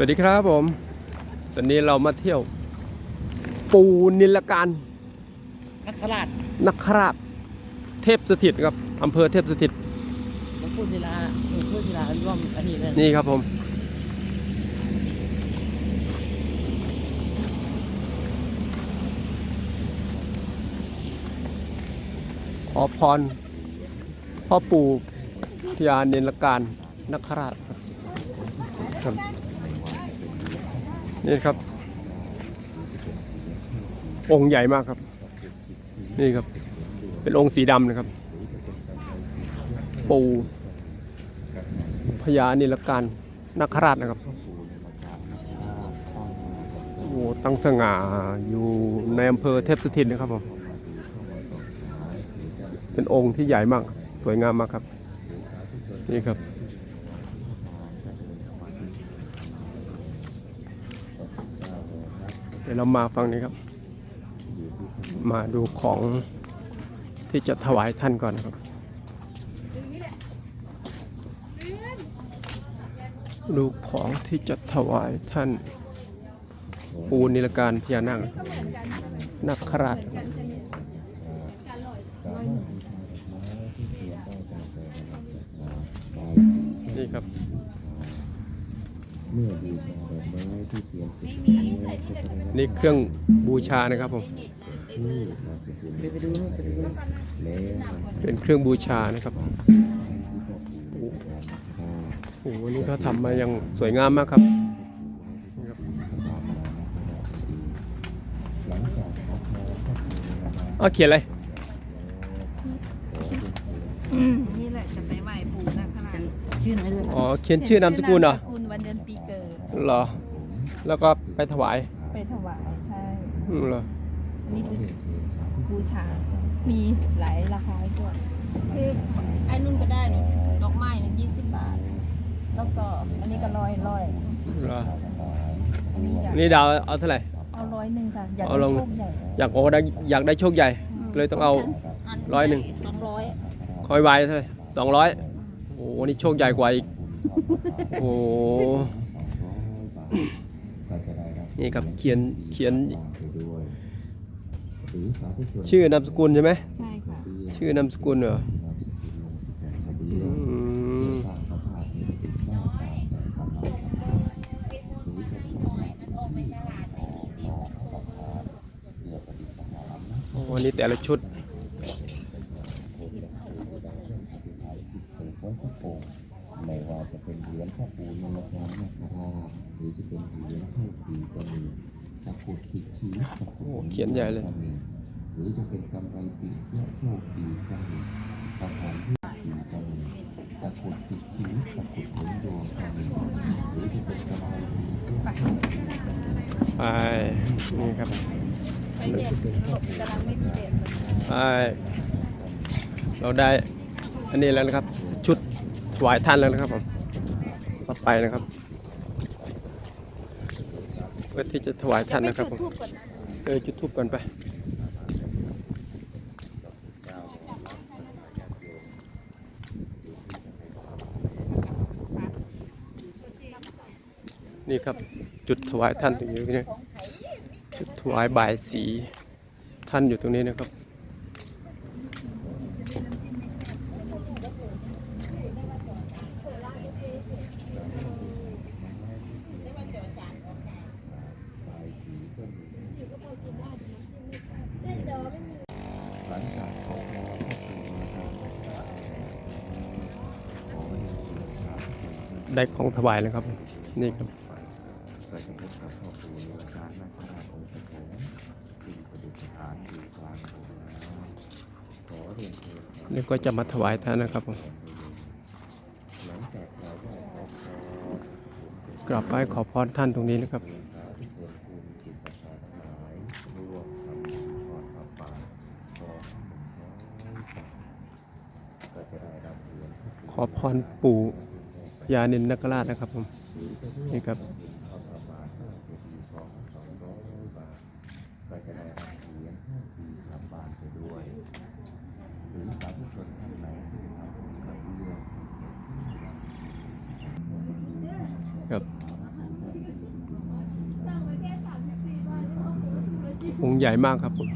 วัสดีครับผม ตอนนี้เรามาเที่ยว ปูนิลการนักขราชนักคราชเทพสถิตครับอำเภอเทพสถิตหลวงปู่ศิลาหลวงปู่ศิลาร่วมอันนี้เลยนี่ครับผม ขอพรพ่อปู่พญาเนรการนักคราชครับครับ นี่ครับ องค์ใหญ่มากครับ นี่ครับ เป็นองค์สีดำนะครับ ปู่พญานิลการนักคราชนะครับโอ้ตั้งสง่าอยู่ในอำเภอเทพสถิตนะครับผมเป็นองค์ที่ใหญ่มากสวยงามมากครับ นี่ครับ ดี๋ยวเรามาฟังนี้ครับ มาดูของที่จะถวายท่านก่อนครับ ดูของที่จะถวายท่านปูนิลการพญานาคนักคราชนี่ครับ มื่อบูชาดอกไม้ที่เตรียมเสร็จแล้วนี่เครื่องบูชานะครับผมชื่อมาเป็นส่วนไปไปดูนู่นไปดูนู่นแล้วมันเป็นเครื่องบูชานะครับที่พ่อปู่การฆ่าโอ้โหวันนี้เขาทำมาอย่างสวยงามมากครับนี่ครับหลังจากขอพรพระปู่นะครับอ้าวเขียนอะไรอืมนี่แหละจะไปไหว้ปู่นาคราเป็นชชื่อไหนด้วยอ๋อเขียนชื่อนามสกุลเหรอนามสกุลวันเดือนปี เกิดเหรอ แล้วก็ไปถวายไปถวายใช่อืมเหรออันนี้คือเชิญเชิญสาธุบูชา มีหลายราคาด้วยคือไอ้นุ่นก็ได้นี่ดอกไม้นี่ยี่สิบบาท แล้วก็อันนี้ก็ร้อยร้อยเหรออันนี้อยากนี่ดาวเอาเท่าไหร่ เอาร้อยหนึ่งค่ะ อยากเอาได้ลง โชคใหญ่อยากโอ้ได้อยากได้โชคใหญ่ เลยต้องเอา ร้อยหนึ่ง สองร้อยคอยไว้เท่าไหร่สองร้อยโอ้โหนี่โชคใหญ่กว่าอีก โอ้โหก็จะได้รับ นี่ครับเขียนเขียนตามไปด้วยหรือสาธุชนชื่อนามสกุลใช่ไหมใช่ค่ะชื่อนามสกุลเหรอนามสกุลลงที่แผ่นกระเบื้อืองมสร้างพระธาตุให้ติดหน้าตาแต่ทำลายศรัทธาหรือจะขอให้ที่ขอขอพระธาตุเพื่อปฏิสถานนะโอ้วันนี้แต่ละชุด ไม่ว่าจะเป็นเหรียญพ่อปู่นรกน้ำนาคราชหรือจะเป็นเหรียญเทพปีก็มีตะกรุดสิทธิตะกรุดโอ้เขียนใหญ่เลยก็มีหรือจะเป็นกำไรปีเสื้อโชคปีก็มีทหารที่ปีก็มีตะกรุดสิทธิตะกรุดหนุนดวงก็มีหรือจะเป็นกำไรปีเสื้อโชคปีก็มีไปนี่ครับไปเด็ดกำลังไม่มีเด็ดไปเราได้อันนี้แล้วนะครับชุด ถวายท่านแล้วนะครับผมต่อไปนะครับ เพื่อที่จะถวายท่านนะครับผมเออจุดทูบก่อนไปนี่ครับจุดถวายท่านตรงนี้นะจุดถวายบายสีท่านอยู่ตรงนี้นะครับ หลังจากขอพรพ่อปู่นะครับขอให้สาธุชน ได้ของถวายแล้วครับ นี่ครับไปกระทบกับพ่อปู่นอาการนาคราชองค์สมที่ประดิษฐานอยู่กลางโบสถ์ขอเรียนเชิญแล้วก็จะมาถวายท่านนะครับผมหลังจากเราได้ขอพรกราบไหว้ขอพรท่านตรงนี้นะครับสาธุชนภูมิจิตศรัทธาทั้งหลายรวมทำทอดผ้าป่าขอหนึ่งร้อยบาทก็จะได้รับเหรียญขอพรปู่ ยานินนคราชนะครับผมนี่ครับครับองใหญ่มากครับผม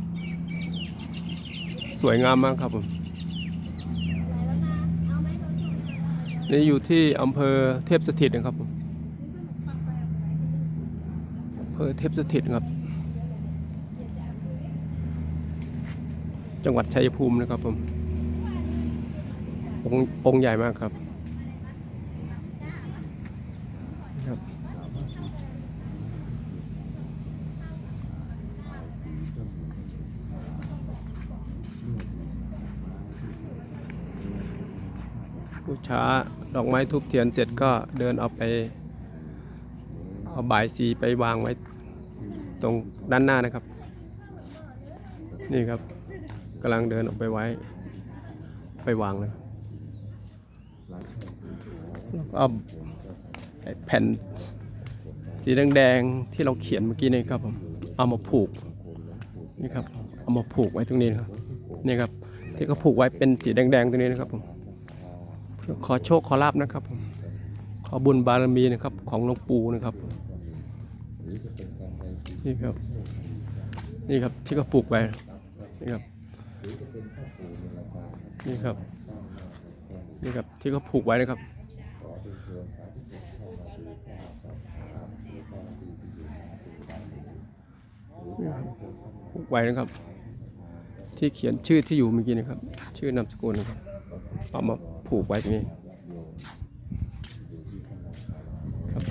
สวยงามมากครับผม นี่อยู่ที่อำเภอเทพสถิตนะครับผมอำเภอเทพสถิตครับ จังหวัดชัยภูมินะครับผมองค์องค์ใหญ่มากครับครับบูชา ดอกไม้ทุบเทียนเสร็จก็เดินเอาไป เอาบายสีไปวางไว้ตรงด้านหน้านะครับ นี่ครับกำลังเดินออกไปไว้ ไปวางเลยแล้วก็เอาแผ่นสีแดงๆที่เราเขียนเมื่อกี้นี่ครับผมเอามาผูกนี่ครับเอามาผูกไว้ตรงนี้นะครับนี่ครับที่เขาผูกไว้เป็นสีแดงๆตรงนี้นะครับผม ขอโชคขอลาบนะครับผมขอบุญบารมีนะครับของหลวงปู่นะครับนี่ครับ นี่ครับที่เขาปลูกไว้นี่ครับนี่ครับนี่ครับที่เขาผูกไว้นะครับผูกไว้นะครับ ที่เขียนชื่อที่อยู่เมื่อกี้นะครับ ชื่อนามสกุลนะครับเอามา ผูกไว้ตรงนี้ครับ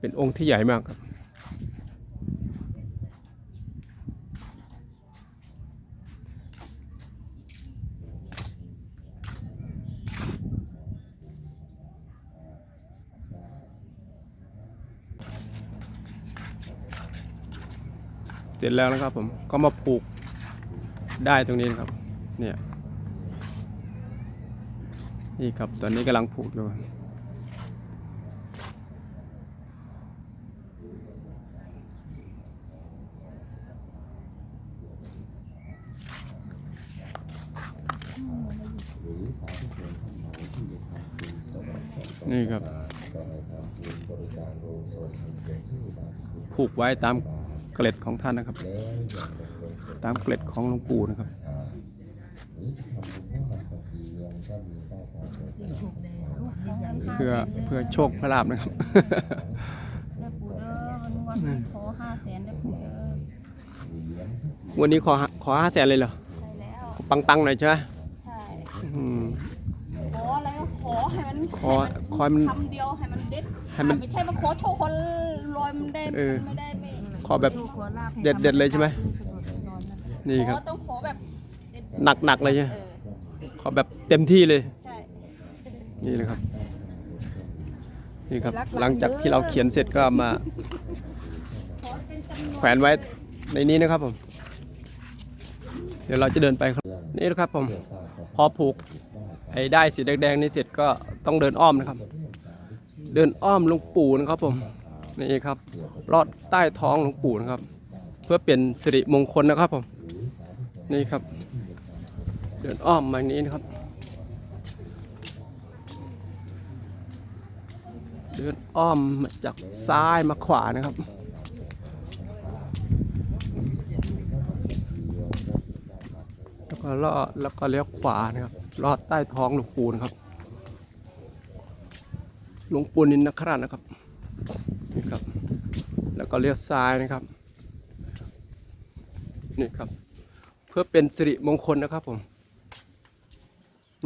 เป็นองค์ที่ใหญ่มากครับเสร็จแล้วนะครับผมก็มาผูกได้ตรงนี้นครับ เนี่ย นี่ครับตอนนี้กำลังผูกอยู่นี่ครับ ผูกไว้ตามเกล็ดของท่านนะครับ ตามเกล็ดของหลวงปู่นะครับ เพื่อเพื่อโชคพระลาบนะครับได้ปูเด้อวันวันขอห้าแสนได้ปูเด้อวันนี้ขอขอห้าแสนเลยเหรอ ใช่แล้วปังปังๆหน่อยใช่ไหมใช่ อืม ขออะไรก็ขอให้มันขอขอให้มันคำเดียวให้มันเด็ดให้มันไม่ใช่มาขอโชว์คนลอยมันได้เออไม่ได้ไม่ขอแบบ เด็ดเด็ดๆเลยใช่ไหม นี่ครับขอต้องขอแบบเด็ดหนักหนักๆเลยใช่ไหมเออขอแบบเต็มที่เลยใช่ นี่เลยครับนี่ครับหลังจากที่เราเขียนเสร็จก็มาขอเป็นจำนวนแขวนไว้ในนี้นะครับผม เดี๋ยวเราจะเดินไปครับนี่นะครับผม พอผูกไอ้ได้สีแดงๆนี่เสร็จก็ต้องเดินอ้อมนะครับ เดินอ้อมหลวงปู่นะครับผมนี่ครับลอดใต้ท้องหลวงปู่นะครับ เพื่อเป็นสิริมงคลนะครับผมนี่ครับ เดินอ้อมมาอย่างนี้นะครับ เดินอ้อมมาจากซ้ายมาขวานะครับแล้วก็ลอดแล้วก็เลี้ยวขวานะครับลอดใต้ท้องหลวงปู่นะครับหลวงปู่นินนคราชนะครับนี่ครับ แล้วก็เลี้ยวซ้ายนะครับนี่ครับ เพื่อเป็นสิริมงคลนะครับผม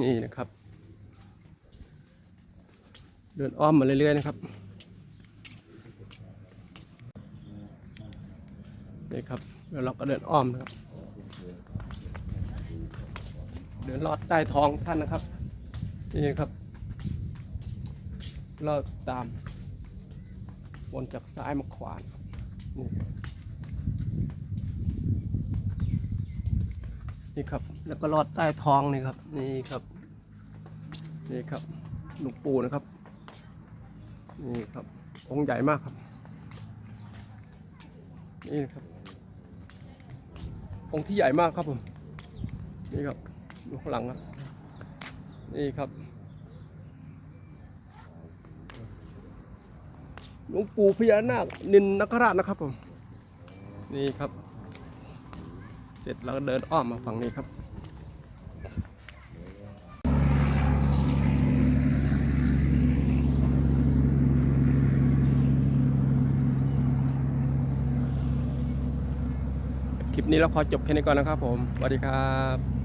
นี่นะครับ เดินอ้อมมาเรื่อยๆนะครับนี่ครับแล้วเราก็เดินอ้อมนะครับ เดินลอดใต้ท้องท่านนะครับนี่ครับลอดตามวนจากซ้ายมาขวานะครับนี่นี่ครับ แล้วก็ลอดใต้ท้องนี่ครับ นี่ครับ นี่ครับ หลวงปู่นะครับ นี่ครับ องค์ใหญ่มากครับ นี่ครับ องค์ที่ใหญ่มากครับผม นี่ครับดูข้างหลังครับนี่ครับหลวงปู่พญานาคนินนคราชนะครับผม นี่ครับ เสร็จแล้วเดินอ้อมมาฝั่งนี้ครับ นี้เราขอจบแค่นี้ก่อนนะครับผมสวัสดีครับ